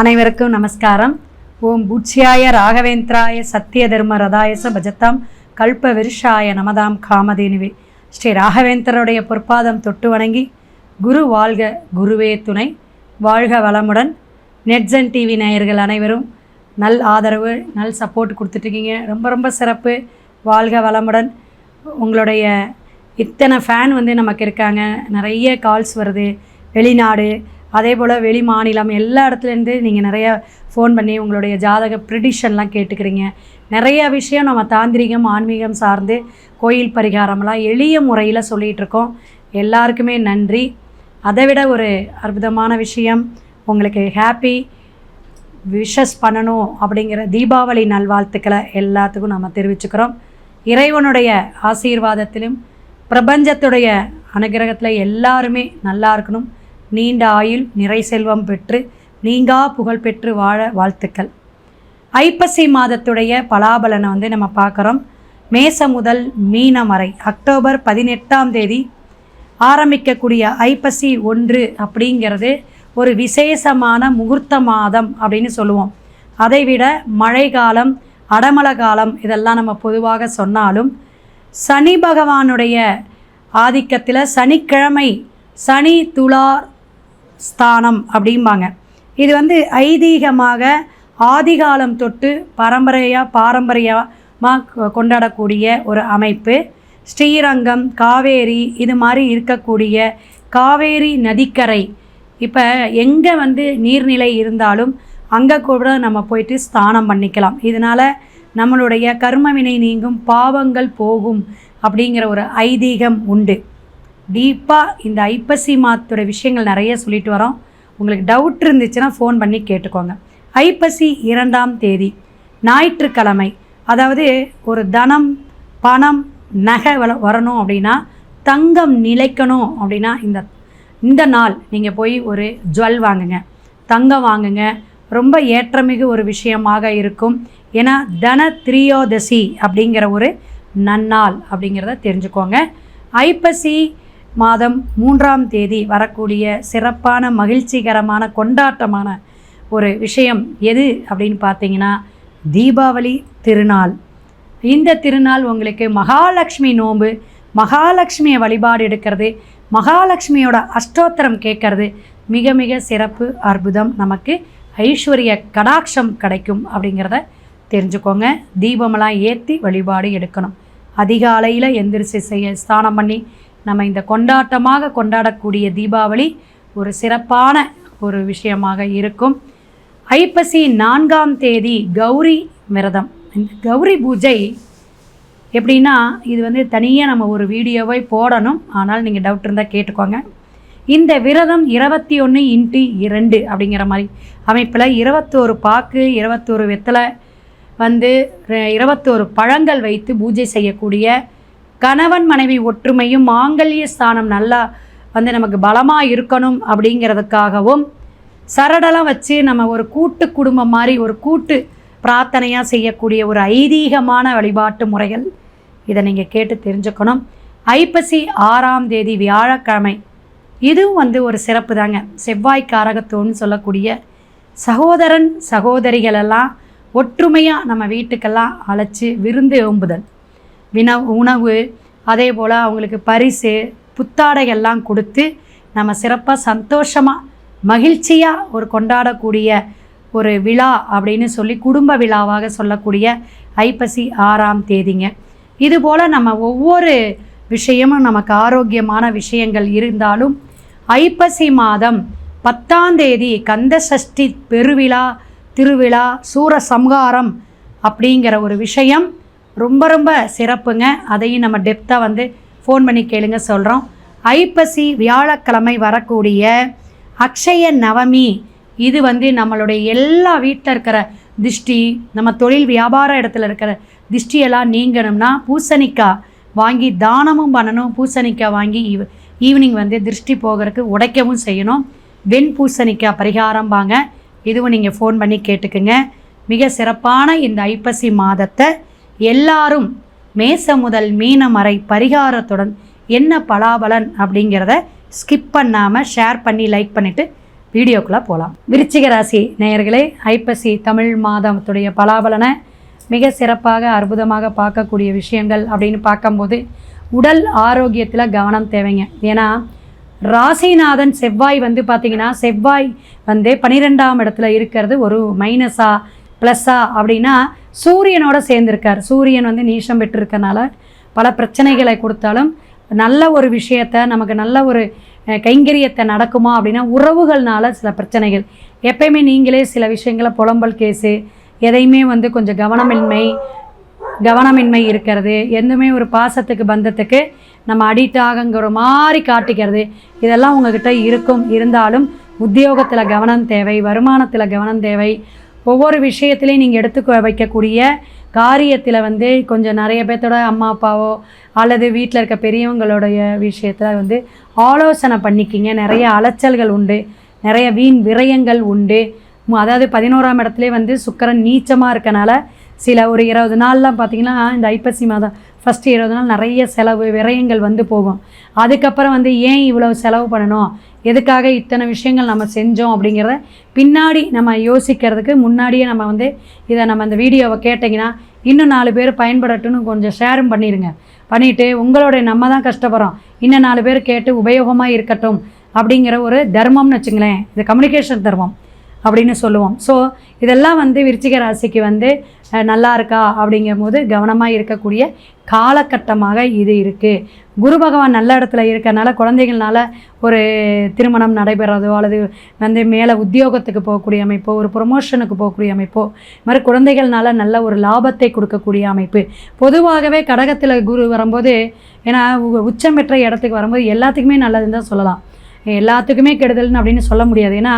அனைவருக்கும் நமஸ்காரம். ஓம் பூட்சியாய ராகவேந்திராய சத்திய தர்ம ரதாயச பஜத்தாம் கல்ப விருஷாய நமதாம் காமதேனுவே. ஸ்ரீ ராகவேந்தருடைய பொற்பாதம் தொட்டு வணங்கி குரு வாழ்க குருவே துணை. வாழ்க வளமுடன். நெட்ஜன் டிவி நேயர்கள் அனைவரும் நல் ஆதரவு நல் சப்போர்ட் கொடுத்துட்ருக்கீங்க. ரொம்ப ரொம்ப சிறப்பு. வாழ்க வளமுடன். உங்களுடைய இத்தனை ஃபேன் வந்து நமக்கு இருக்காங்க. நிறைய கால்ஸ் வருது. வெளிநாடு அதே போல் வெளி மாநிலம் எல்லா இடத்துலேருந்து நீங்கள் நிறைய ஃபோன் பண்ணி உங்களுடைய ஜாதக ப்ரிடிஷன்லாம் கேட்டுக்கிறீங்க. நிறைய விஷயம் நம்ம தாந்திரிகம் ஆன்மீகம் சார்ந்து கோயில் பரிகாரம்லாம் எளிய முறையில் சொல்லிகிட்டு இருக்கோம். எல்லாருக்குமே நன்றி. அதை விட ஒரு அற்புதமான விஷயம் உங்களுக்கு ஹாப்பி விஷஸ் பண்ணணும் அப்படிங்கிற தீபாவளி நல்வாழ்த்துக்களை எல்லாத்துக்கும் நம்ம தெரிவிச்சுக்கிறோம். இறைவனுடைய ஆசீர்வாதத்திலும் பிரபஞ்சத்துடைய அனுகிரகத்தில் எல்லாருமே நல்லா இருக்கணும். நீண்ட ஆயுள் நிறை செல்வம் பெற்று நீங்கா புகழ் பெற்று வாழ வாழ்த்துக்கள். ஐப்பசி மாதத்துடைய பலாபலனை வந்து நம்ம பார்க்குறோம். மேச முதல் மீனம் வரை அக்டோபர் பதினெட்டாம் தேதி ஆரம்பிக்கக்கூடிய ஐப்பசி ஒன்று அப்படிங்கிறது ஒரு விசேஷமான முகூர்த்த மாதம் அப்படின்னு சொல்லுவோம். அதைவிட மழை காலம் அடமழை காலம் இதெல்லாம் நம்ம பொதுவாக சொன்னாலும் சனி பகவானுடைய ஆதிக்கத்தில் சனிக்கிழமை சனி துளார் ஸ்தானம் அப்படிம்பாங்க. இது வந்து ஐதீகமாக ஆதிகாலம் தொட்டு பரம்பரையாக பாரம்பரியமாக கொண்டாடக்கூடிய ஒரு அமைப்பு. ஸ்ரீரங்கம் காவேரி இது மாதிரி இருக்கக்கூடிய காவேரி நதிக்கரை. இப்போ எங்கே வந்து நீர்நிலை இருந்தாலும் அங்கே கூட நம்ம போயிட்டு ஸ்தானம் பண்ணிக்கலாம். இதனால் நம்மளுடைய கர்மவினை நீங்கும் பாவங்கள் போகும் அப்படிங்கிற ஒரு ஐதீகம் உண்டு. டீப்பாக இந்த ஐப்பசி மாதத்தோட விஷயங்கள் நிறைய சொல்லிட்டு வரோம். உங்களுக்கு டவுட் இருந்துச்சுன்னா ஃபோன் பண்ணி கேட்டுக்கோங்க. ஐப்பசி இரண்டாம் தேதி ஞாயிற்றுக்கிழமை அதாவது ஒரு தனம் பணம் நகை வள வரணும் அப்படின்னா தங்கம் நிலைக்கணும் அப்படின்னா இந்த இந்த நாள் நீங்கள் போய் ஒரு ஜுவல் வாங்குங்க. தங்கம் வாங்குங்க. ரொம்ப ஏற்றமிகு ஒரு விஷயமாக இருக்கும். ஏன்னா தன திரியோதசி அப்படிங்கிற ஒரு நன்னாள் அப்படிங்கிறத தெரிஞ்சுக்கோங்க. ஐப்பசி மாதம் மூன்றாம் தேதி வரக்கூடிய சிறப்பான மகிழ்ச்சிகரமான கொண்டாட்டமான ஒரு விஷயம் எது அப்படின்னு பார்த்தீங்கன்னா தீபாவளி திருநாள். இந்த திருநாள் உங்களுக்கு மகாலட்சுமி நோன்பு மகாலட்சுமியை வழிபாடு எடுக்கிறது மகாலட்சுமியோட அஷ்டோத்திரம் கேட்கறது. மிக மிக சிறப்பு அற்புதம் நமக்கு ஐஸ்வர்ய கடாட்சம் கிடைக்கும் அப்படிங்கிறத தெரிஞ்சுக்கோங்க. தீபமெல்லாம் ஏற்றி வழிபாடு எடுக்கணும். அதிகாலையில் எந்திரிச்சு செய்ய ஸ்நானம் பண்ணி நம்ம இந்த கொண்டாட்டமாக கொண்டாடக்கூடிய தீபாவளி ஒரு சிறப்பான ஒரு விஷயமாக இருக்கும். ஐப்பசி நான்காம் தேதி கௌரி விரதம். இந்த கௌரி பூஜை எப்படின்னா இது வந்து தனியாக நம்ம ஒரு வீடியோவை போடணும். ஆனால் நீங்கள் டவுட் இருந்தால் கேட்டுக்கோங்க. இந்த விரதம் இருபத்தி ஒன்று இன்ட்டு இரண்டு அப்படிங்கிற மாதிரி அமைப்பில் இருபத்தோரு பாக்கு இருபத்தோரு வெத்தலை வந்து இருபத்தோரு பழங்கள் வைத்து பூஜை செய்யக்கூடிய கணவன் மனைவி ஒற்றுமையும் மாங்கல்ய ஸ்தானம் நல்லா வந்து நமக்கு பலமாக இருக்கணும் அப்படிங்கிறதுக்காகவும் சரடெல்லாம் வச்சு நம்ம ஒரு கூட்டு குடும்பம் மாதிரி ஒரு கூட்டு பிரார்த்தனையாக செய்யக்கூடிய ஒரு ஐதீகமான வழிபாட்டு முறைகள். இதை நீங்கள் கேட்டு தெரிஞ்சுக்கணும். ஐப்பசி ஆறாம் தேதி வியாழக்கிழமை. இதுவும் வந்து ஒரு சிறப்பு தாங்க. செவ்வாய் காரகத்தோன்னு சொல்லக்கூடிய சகோதரன் சகோதரிகள் எல்லாம் ஒற்றுமையாக நம்ம வீட்டுக்கெல்லாம் அழைச்சி விருந்து ஓம்புதல் வின உணவு அதே போல் அவங்களுக்கு பரிசு புத்தாடைகள்லாம் கொடுத்து நம்ம சிறப்பாக சந்தோஷமாக மகிழ்ச்சியாக ஒரு கொண்டாடக்கூடிய ஒரு விழா அப்படின்னு சொல்லி குடும்ப விழாவாக சொல்லக்கூடிய ஐப்பசி ஆறாம் தேதிங்க. இதுபோல் நம்ம ஒவ்வொரு விஷயமும் நமக்கு ஆரோக்கியமான விஷயங்கள் இருந்தாலும் ஐப்பசி மாதம் பத்தாம் தேதி கந்த சஷ்டி பெருவிழா திருவிழா சூரசம்ஹாரம் அப்படிங்கிற ஒரு விஷயம் ரொம்ப ரொம்ப சிறப்புங்க. அதையும் நம்ம டெப்த்தாக வந்து ஃபோன் பண்ணி கேளுங்க சொல்கிறோம் ஐப்பசி வியாழக்கிழமை வரக்கூடிய அக்ஷய நவமி இது வந்து நம்மளுடைய எல்லா வீட்டில் இருக்கிற திஷ்டி நம்ம தொழில் வியாபார இடத்துல இருக்கிற திஷ்டியெல்லாம் நீங்கணும்னா பூசணிக்காய் வாங்கி தானமும் பண்ணணும். பூசணிக்காய் வாங்கி ஈவ் ஈவினிங் வந்து திருஷ்டி போகிறதுக்கு உடைக்கவும் செய்யணும். வெண் பூசணிக்காய் பரிகாரம் வாங்க. இதுவும் நீங்கள் ஃபோன் பண்ணி கேட்டுக்குங்க. மிக சிறப்பான இந்த ஐப்பசி மாதத்தை எல்லாரும் மேச முதல் மீனம் வரை பரிகாரத்துடன் என்ன பலாபலன் அப்படிங்கிறத ஸ்கிப் பண்ணாமல் ஷேர் பண்ணி லைக் பண்ணிவிட்டு வீடியோக்குள்ளே போகலாம் விருச்சிக ராசி நேயர்களே ஐப்பசி தமிழ் மாதத்துடைய பலாபலனை மிக சிறப்பாக அற்புதமாக பார்க்கக்கூடிய விஷயங்கள் அப்படின்னு பார்க்கும்போது உடல் ஆரோக்கியத்தில் கவனம் தேவைங்க. ஏன்னா ராசிநாதன் செவ்வாய் வந்து பார்த்திங்கன்னா செவ்வாய் வந்து பன்னிரெண்டாம் இடத்துல இருக்கிறது ஒரு மைனஸா ப்ளஸ்ஸா அப்படின்னா சூரியனோட சேர்ந்துருக்கார். சூரியன் வந்து நீஷம் பெற்றிருக்கனால பல பிரச்சனைகளை கொடுத்தாலும் நல்ல ஒரு விஷயத்த நமக்கு நல்ல ஒரு கைங்கரியத்தை நடக்குமா அப்படின்னா உறவுகள்னால சில பிரச்சனைகள். எப்பயுமே நீங்களே சில விஷயங்களை புலம்பல் கேஸு எதையுமே வந்து கொஞ்சம் கவனமின்மை கவனமின்மை இருக்கிறது. எதுவுமே ஒரு பாசத்துக்கு பந்தத்துக்கு நம்ம அடிக்ட் ஆகுங்கிற மாதிரி காட்டிக்கிறது. இதெல்லாம் உங்ககிட்ட இருக்கும். இருந்தாலும் உத்தியோகத்தில் கவனம் தேவை வருமானத்தில் கவனம் தேவை. ஒவ்வொரு விஷயத்துலையும் நீங்கள் எடுத்து வைக்கக்கூடிய காரியத்தில் வந்து கொஞ்சம் நிறைய பேர்த்தோட அம்மா அப்பாவோ அல்லது வீட்டில் இருக்க பெரியவங்களுடைய விஷயத்தில் வந்து ஆலோசனை பண்ணிக்கிங்க. நிறைய அலைச்சல்கள் உண்டு. நிறைய வீண் விரயங்கள் உண்டு. அதாவது பதினோராம் இடத்துலேயே வந்து சுக்கரன் நீச்சமாக இருக்கனால சில ஒரு இருபது நாள்லாம் பார்த்தீங்கன்னா இந்த ஐப்பசி மாதம் ஃபஸ்ட்டு இருபது நாள் நிறைய செலவு விரயங்கள் வந்து போகும். அதுக்கப்புறம் வந்து ஏன் இவ்வளவு செலவு பண்ணணும்? எதுக்காக இத்தனை விஷயங்கள் நம்ம செஞ்சோம் அப்படிங்கிறத பின்னாடி நம்ம யோசிக்கிறதுக்கு முன்னாடியே நம்ம வந்து இதை நம்ம அந்த வீடியோவை கேட்டிங்கன்னா இன்னும் நாலு பேர் பயன்படட்டும்னு கொஞ்சம் ஷேரும் பண்ணிடுங்க. பண்ணிவிட்டு உங்களுடைய நம்ம தான் கஷ்டப்படுறோம். இன்னும் நாலு பேர் கேட்டு உபயோகமாக இருக்கட்டும் அப்படிங்கிற ஒரு தர்மம்னு வச்சுங்களேன். இது கம்யூனிகேஷன் தர்மம். அப்படின்னு சொல்லுவோம். ஸோ இதெல்லாம் வந்து விருச்சிக ராசிக்கு வந்து நல்லா இருக்கா அப்படிங்கும்போது கவனமாக இருக்கக்கூடிய காலகட்டமாக இது இருக்குது குரு பகவான் நல்ல இடத்துல இருக்கறனால குழந்தைகள்னால ஒரு திருமணம் நடைபெறதோ அல்லது வந்து மேலே உத்தியோகத்துக்கு போகக்கூடிய அமைப்போ ஒரு ப்ரொமோஷனுக்கு போகக்கூடிய அமைப்போ இது மாதிரி குழந்தைகள்னால நல்ல ஒரு லாபத்தை கொடுக்கக்கூடிய அமைப்பு. பொதுவாகவே கடகத்தில் குரு வரும்போது ஏன்னா உ- உச்சம் பெற்ற இடத்துக்கு வரும்போது எல்லாத்துக்குமே நல்லதுன்னு தான் சொல்லலாம். எல்லாத்துக்குமே கெடுதல்னு அப்படின்னு சொல்ல முடியாது. ஏன்னா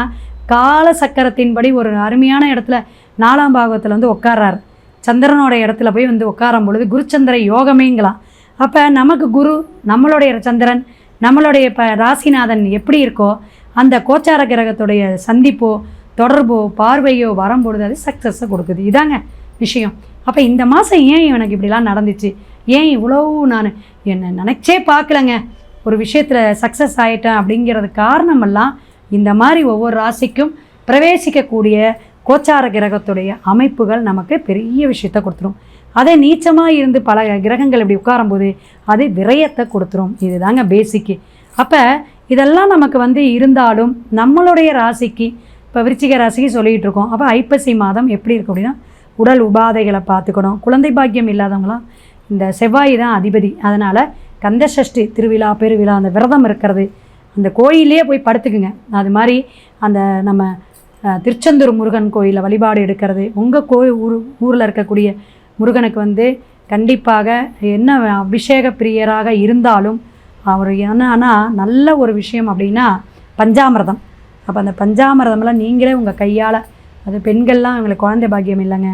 கால சக்கரத்தின்படி ஒரு அருமையான இடத்துல நாலாம் பாகத்தில் வந்து உட்கார்றாரு சந்திரனோட இடத்துல போய் வந்து உட்காரும் பொழுது குருச்சந்திர யோகமேங்களாம் அப்போ நமக்கு குரு நம்மளுடைய சந்திரன் நம்மளுடைய இப்போ ராசிநாதன் எப்படி இருக்கோ அந்த கோச்சார கிரகத்துடைய சந்திப்போ தொடர்போ பார்வையோ வரும்பொழுது அது சக்ஸஸை கொடுக்குது. இதாங்க விஷயம். அப்போ இந்த மாதம் ஏன் எனக்கு இப்படிலாம் நடந்துச்சு? ஏன் இவ்வளோ நான்? என்னை நினச்சே பார்க்கலங்க. ஒரு விஷயத்தில் சக்ஸஸ் ஆகிட்டேன் அப்படிங்கிறது காரணமெல்லாம் இந்த மாதிரி ஒவ்வொரு ராசிக்கும் பிரவேசிக்கக்கூடிய கோச்சார கிரகத்துடைய அமைப்புகள் நமக்கு பெரிய விஷயத்தை கொடுத்துரும். அதே நீச்சமாக இருந்து பல கிரகங்கள் இப்படி உட்காரும்போது அது விரயத்தை கொடுத்துரும். இதுதாங்க பேசிக்கு அப்போ இதெல்லாம் நமக்கு வந்து இருந்தாலும் நம்மளுடைய ராசிக்கு இப்போ விருச்சிக ராசிக்கு சொல்லிகிட்டு இருக்கோம். அப்போ ஐப்பசி மாதம் எப்படி இருக்கும் அப்படின்னா உடல் உபாதைகளை பார்த்துக்கணும். குழந்தை பாக்கியம் இல்லாதவங்களாம் இந்த செவ்வாய் தான் அதிபதி. அதனால் கந்தசஷ்டி திருவிழா பெருவிழா அந்த விரதம் இருக்கிறது அந்த கோயிலே போய் படுத்துக்குங்க. அது மாதிரி அந்த நம்ம திருச்செந்தூர் முருகன் கோயிலில் வழிபாடு எடுக்கிறது உங்கள் கோயில் ஊர் ஊரில் இருக்கக்கூடிய முருகனுக்கு வந்து கண்டிப்பாக என்ன அபிஷேக பிரியராக இருந்தாலும் அவர் என்னன்னா நல்ல ஒரு விஷயம் அப்படின்னா பஞ்சாமிரதம். அப்போ அந்த பஞ்சாமிரதம்லாம் நீங்களே உங்கள் கையால் அது பெண்கள்லாம் இவங்களுக்கு குழந்தை பாக்கியம் இல்லைங்க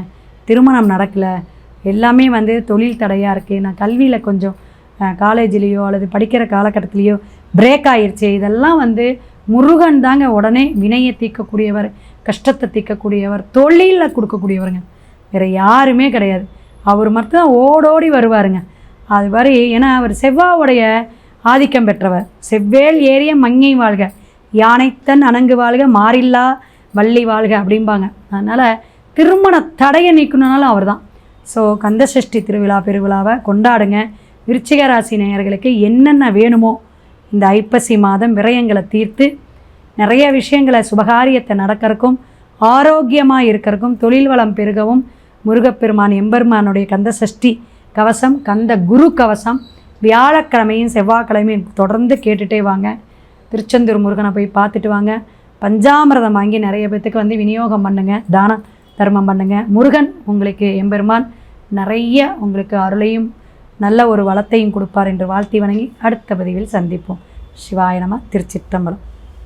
திருமணம் நடக்கலை எல்லாமே வந்து தொழில் தடையாக இருக்குது நான் கல்வியில் கொஞ்சம் காலேஜ்லேயோ அல்லது படிக்கிற காலகட்டத்திலேயோ பிரேக் ஆயிடுச்சு இதெல்லாம் வந்து முருகன் தாங்க உடனே வினையை தீர்க்கக்கூடியவர் கஷ்டத்தை தீர்க்கக்கூடியவர் தொழிலில் கொடுக்கக்கூடியவருங்க. வேறு யாருமே கிடையாது. அவர் மட்டும்தான் ஓடோடி வருவாருங்க. அது மாதிரி ஏன்னா அவர் செவ்வாவுடைய ஆதிக்கம் பெற்றவர். செவ்வேல் ஏறிய மங்கை வாழ்க. யானைத்தன் அணங்கு வாழ்க மாறில்லா வள்ளி வாழ்க அப்படிம்பாங்க. அதனால் திருமண தடையை நீக்கணுனாலும் அவர் தான் ஸோ கந்தசஷ்டி திருவிழா பெருவிழாவை கொண்டாடுங்க. விருச்சிக ராசி நேயர்களுக்கு என்னென்ன வேணுமோ இந்த ஐப்பசி மாதம் விரயங்களை தீர்த்து நிறைய விஷயங்களை சுபகாரியத்தை நடக்கிறக்கும் ஆரோக்கியமாக இருக்கிறக்கும் தொழில் வளம் பெருகவும் முருகப்பெருமான் எம்பெருமானுடைய கந்த சஷ்டி கவசம் கந்த குரு கவசம் வியாழக்கிழமையும் செவ்வாய்க்கிழமையும் தொடர்ந்து கேட்டுட்டே வாங்க. திருச்செந்தூர் முருகனை போய் பார்த்துட்டு வாங்க. பஞ்சாமிரதம் வாங்கி நிறைய பேத்துக்கு வந்து விநியோகம் பண்ணுங்கள் தான தர்மம் பண்ணுங்க. முருகன் உங்களுக்கு எம்பெருமான் நிறைய உங்களுக்கு அருளையும் நல்ல ஒரு வளத்தையும் கொடுப்பார் என்று வாழ்த்தி வணங்கி அடுத்த பதிவில் சந்திப்போம். சிவாய நம திருச்சிற்றம்பலம்.